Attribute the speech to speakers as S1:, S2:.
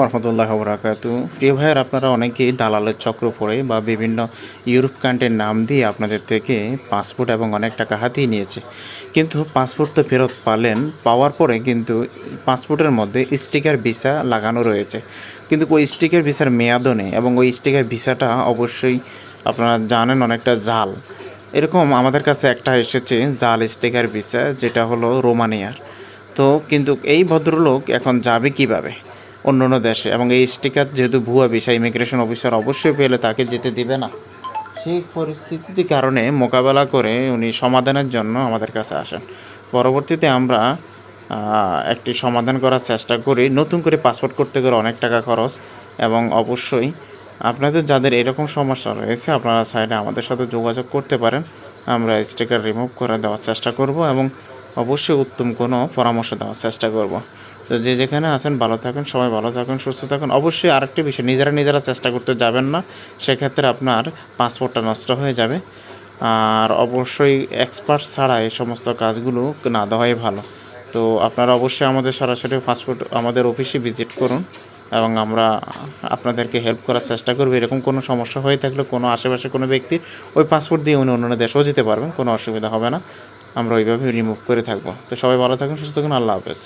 S1: রহমতুল্লাহ বরাকাতু প্রিয় ভাইয়ের, আপনারা অনেকেই দালালের চক্র পড়ে বা বিভিন্ন ইউরোপ কান্ট্রির নাম দিয়ে আপনাদের থেকে পাসপোর্ট এবং অনেক টাকা হাতিয়ে নিয়েছে। কিন্তু পাসপোর্ট তো ফেরত পালেন, পাওয়ার পরে কিন্তু পাসপোর্টের মধ্যে স্টিকার ভিসা লাগানো রয়েছে। কিন্তু ওই স্টিকার ভিসার মেয়াদও নেই এবং ওই স্টিকার ভিসাটা অবশ্যই আপনারা জানেন অনেকটা জাল। এরকম আমাদের কাছে একটা এসেছে জাল স্টিকার ভিসা যেটা হলো রোমানিয়ার। তো কিন্তু এই ভদ্রলোক এখন যাবে কীভাবে? অন্য অন্য দেশে। এবং এই স্টিকার যেহেতু ভুয়া বিষয় ইমিগ্রেশন অফিসার অবশ্যই পেলে তাকে যেতে দিবে না। সেই পরিস্থিতির কারণে মোকাবেলা করে উনি সমাধানের জন্য আমাদের কাছে আসেন। পরবর্তীতে আমরা একটি সমাধান করার চেষ্টা করি। নতুন করে পাসপোর্ট করতে গেলে অনেক টাকা খরচ। এবং অবশ্যই আপনাদের যাদের এরকম সমস্যা রয়েছে, আপনারা চাইলে আমাদের সাথে যোগাযোগ করতে পারেন। আমরা স্টিকার রিমুভ করে দেওয়ার চেষ্টা করব এবং অবশ্যই উত্তম কোনো পরামর্শ দেওয়ার চেষ্টা করব। তো যে যেখানে আছেন ভালো থাকুন, সবাই ভালো থাকুন, সুস্থ থাকুন। অবশ্যই আরেকটি বিষয়, নিজেরা নিজেরা চেষ্টা করতে যাবেন না। সেক্ষেত্রে আপনার পাসপোর্টটা নষ্ট হয়ে যাবে। আর অবশ্যই এক্সপার্ট ছাড়া এই সমস্ত কাজগুলো না দেওয়াই ভালো। তো আপনারা অবশ্যই আমাদের সরাসরি পাসপোর্ট, আমাদের অফিসে ভিজিট করুন এবং আমরা আপনাদেরকে হেল্প করার চেষ্টা করব। এরকম কোনো সমস্যা হয়ে থাকলে কোনো আশেপাশে কোনো ব্যক্তির ওই পাসপোর্ট দিয়ে উনি অন্য দেশেও যেতে পারবেন, কোনো অসুবিধা হবে না। আমরা ওইভাবে রিমুভ করে থাকব। তো সবাই ভালো থাকুন, সুস্থ থাকুন, আল্লাহ হাফেজ।